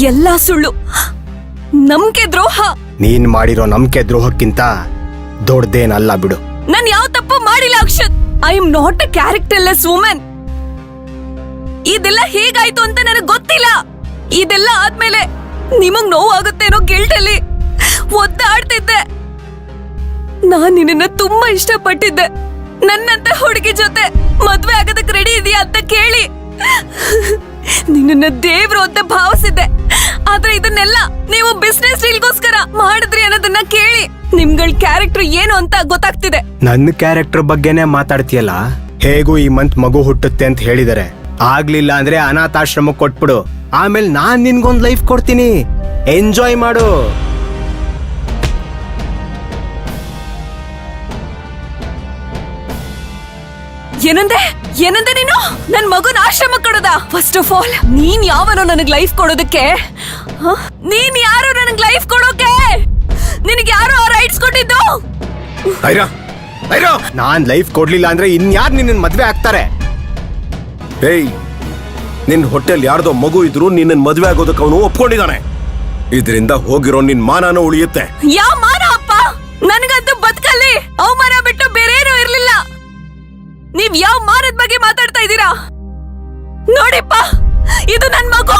ಎಲ್ಲ ಸುಳ್ಳು. ನಂಬಿಕೆ ದ್ರೋಹ. ನೀನ್ ಮಾಡಿರೋ ನಂಬಿಕೆ ದ್ರೋಹಕ್ಕಿಂತ ದೊಡ್ಡದೇನಲ್ಲ ಬಿಡು. ನಾನು ಯಾವ ತಪ್ಪು ಮಾಡಿಲ್ಲ Akshat. I am not a characterless women ಇದೆಲ್ಲ ಹೇಗಾಯ್ತು ಅಂತ ನನಗೆ ಗೊತ್ತಿಲ್ಲ. ಇದೆಲ್ಲ ಆದ್ಮೇಲೆ ನಿಮಗ್ ನೋವಾಗುತ್ತೇನೋ ಗಿಲ್ಟಲ್ಲಿ ಒದ್ದಾಡ್ತಿದ್ದೆ. ನಾನ್ ನಿನ್ನ ತುಂಬಾ ಇಷ್ಟಪಟ್ಟಿದ್ದೆ. ನನ್ನಂತ ಹುಡುಗಿ ಜೊತೆ ಮದ್ವೆ ಆಗೋದಕ್ಕೆ ರೆಡಿ ಇದೆಯಾ ಅಂತ ಕೇಳಿ. ನಿನ್ನ ದೇವ್ರು ಅಂತ ಭಾವಿಸಿದ್ದೆ. ಆದ್ರೆ ಇದನ್ನೆಲ್ಲ ನೀವು ಬಿಸ್ನೆಸ್ ಡೀಲ್ಗೋಸ್ಕರ ಮಾಡಿದ್ರಿ ಅನ್ನೋದನ್ನ ಕೇಳಿ ನಿಮ್ಗಳ ಕ್ಯಾರೆಕ್ಟರ್ ಏನು ಅಂತ ಗೊತ್ತಾಗ್ತಿದೆ. ನನ್ನ ಕ್ಯಾರೆಕ್ಟರ್ ಬಗ್ಗೆನೇ ಮಾತಾಡ್ತೀಯಲ್ಲ? ಹೇಗೂ ಈ ಮಂತ್ ಮಗು ಹುಟ್ಟುತ್ತೆ ಅಂತ ಹೇಳಿದಾರೆ? ಆಗ್ಲಿಲ್ಲ ಅಂದ್ರೆ ಅನಾಥಾಶ್ರಮ ಕೊಟ್ಬಿಡು. ಆಮೇಲೆ ನಾನ್ ನಿನ್ಗೊಂದ್ ಲೈಫ್ ಕೊಡ್ತೀನಿ. ಎಂಜಾಯ್ ಮಾಡು. ಏನಂದೆ? ಏನಂದೆ ನೀನು? ನನ್ ಮಗುನ ಆಶ್ರಮ ಕೊಡೋದ? ಫಸ್ಟ್ ಆಫ್ ಆಲ್ ನೀನ್ ಯಾವನೋ ನನಗ್ ಲೈಫ್ ಕೊಡೋದಕ್ಕೆ? ಹ? ನೀನ್ ಯಾರು ನನಗ್ ಲೈಫ್ ಕೊಡೋಕೆ? ನಿನಗೆ ಯಾರು ಆ ರೈಟ್ಸ್ ಕೊಟ್ಟಿದ್ದು? ಐರಾ ಐರಾ ನಾನ್ ಲೈಫ್ ಕೊಡ್ಲಿಲ್ಲ ಅಂದ್ರೆ ಇನ್ಯಾರ್ ನಿನ್ನ ಮದ್ವೆ ಆಗ್ತಾರೆ? ಏಯ್ ನಿನ್ ಹೊಟ್ಟೆಲ್ ಯಾರ್ದೋ ಮಗು ಇದ್ರು ನಿನ್ನ ಮದ್ವೆ ಆಗೋದಕ್ಕೆ ಅವನು ಒಪ್ಕೊಂಡಿದ್ದಾನೆ. ಇದರಿಂದ ಹೋಗಿರೋ ನಿನ್ ಮಾನನೂ ಉಳಿಯುತ್ತೆ. ಯಾವ ಮಾನ ಅಪ್ಪ? ನನಗಂತೂ ನೀವ್ ಯಾವ ಮಾರದ ಬಗ್ಗೆ ಮಾತಾಡ್ತಾ ಇದ್ದೀರಾ? ನೋಡಿಪ್ಪ ಇದು ನನ್ ಮಗು!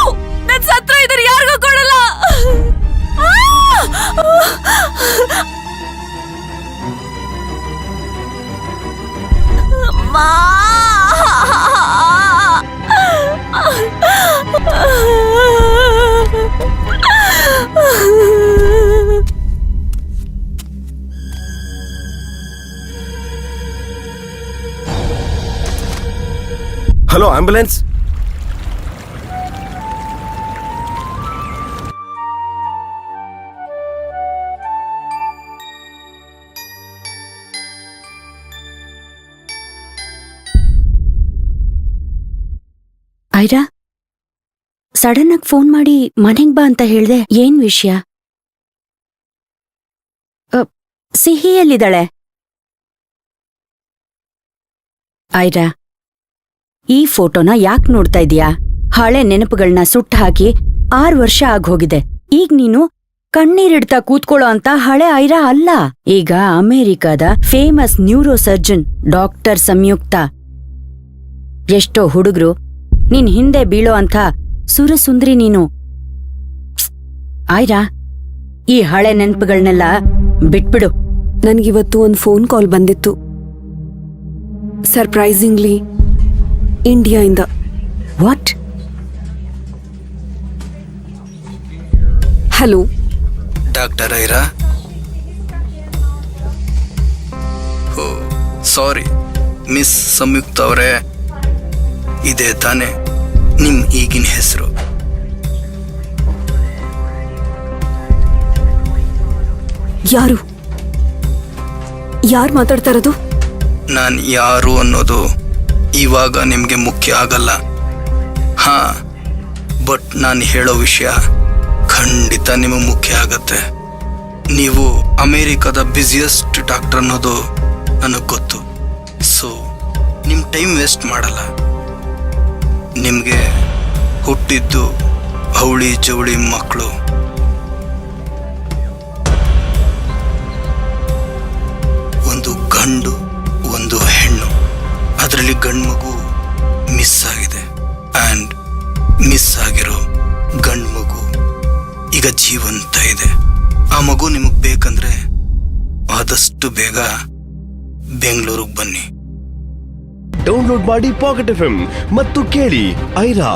Hello ambulance Aira? ಸಡನ್ ಆಗಿ ಫೋನ್ ಮಾಡಿ ಮನೆಗ್ ಬಾ ಅಂತ ಹೇಳ್ದೆ ಏನ್ ವಿಷಯ? ಸಿಹಿಯಲ್ಲಿದ್ದಾಳೆ. ಐರಾ? ಈ ಫೋಟೋನ ಯಾಕ್ ನೋಡ್ತಾ ಇದೀಯಾ ಹಳೆ ನೆನಪುಗಳನ್ನ ಸುಟ್ಟು ಹಾಕಿ ಆರ್ ವರ್ಷ ಆಗೋಗಿದೆ ಈಗ ನೀನು ಕಣ್ಣೀರಿಡ್ತಾ ಕೂತ್ಕೊಳ್ಳೋ ಅಂತ ಹಳೆ ಐರಾ ಅಲ್ಲ. ಈಗ ಅಮೆರಿಕದ famous neuro surgeon doctor Samyukta. ಎಷ್ಟೋ ಹುಡುಗ್ರು, ನಿನ್ ಹಿಂದೆ ಬೀಳೋ ಅಂಥ ಸುರಸುಂದ್ರಿ ನೀನು. ಆಯ್ರಾ? ಈ ಹಳೆ ನೆನಪುಗಳನ್ನೆಲ್ಲ ಬಿಟ್ಬಿಡು. ನನಗಿವತ್ತು ಒಂದು ಫೋನ್ ಕಾಲ್ ಬಂದಿತ್ತು. Surprisingly ಇಂಡಿಯಾಯಿಂದ. What hello doctor Aira oh sorry. Miss Samyukta ಅವರೇ. ಇದೇ ತಾನೇ. ನಿಮ್ಮ ಈಗಿನ ಹೆಸರು. ಯಾರು? ಯಾರು ಮಾತಾಡ್ತಾ ಇರೋದು? ನಾನು ಯಾರು ಅನ್ನೋದು ಇವಾಗ ನಿಮಗೆ ಮುಖ್ಯ ಆಗಲ್ಲ. ಹಾ ಬಟ್ ನಾನು ಹೇಳೋ ವಿಷಯ ಖಂಡಿತ ನಿಮಗೆ ಮುಖ್ಯ ಆಗತ್ತೆ. ನೀವು ಅಮೇರಿಕಾದ ಬ್ಯುಸಿಯೆಸ್ಟ್ ಡಾಕ್ಟರ್ ಅನ್ನೋದು ನನಗೆ ಗೊತ್ತು. ಸೊ ನಿಮ್ಮ ಟೈಮ್ ವೇಸ್ಟ್ ಮಾಡಲ್ಲ. ನಿಮಗೆ ಹುಟ್ಟಿದ್ದು ಅವಳಿ ಜವಳಿ ಮಕ್ಕಳು ಒಂದು ಗಂಡು ಮಿಸ್ ಆಗಿರೋ ಗಂಡು ಮಗು ಈಗ ಜೀವಂತ ಇದೆ. ಆ ಮಗು ನಿಮಗೆ ಬೇಕಂದ್ರೆ ಆದಷ್ಟು ಬೇಗ ಬೆಂಗಳೂರಿಗೆ ಬನ್ನಿ. ಡೌನ್ಲೋಡ್ ಮಾಡಿ ಪಾಕೆಟ್ ಎಫ್ ಮತ್ತು ಕೇಳಿ ಐರಾ.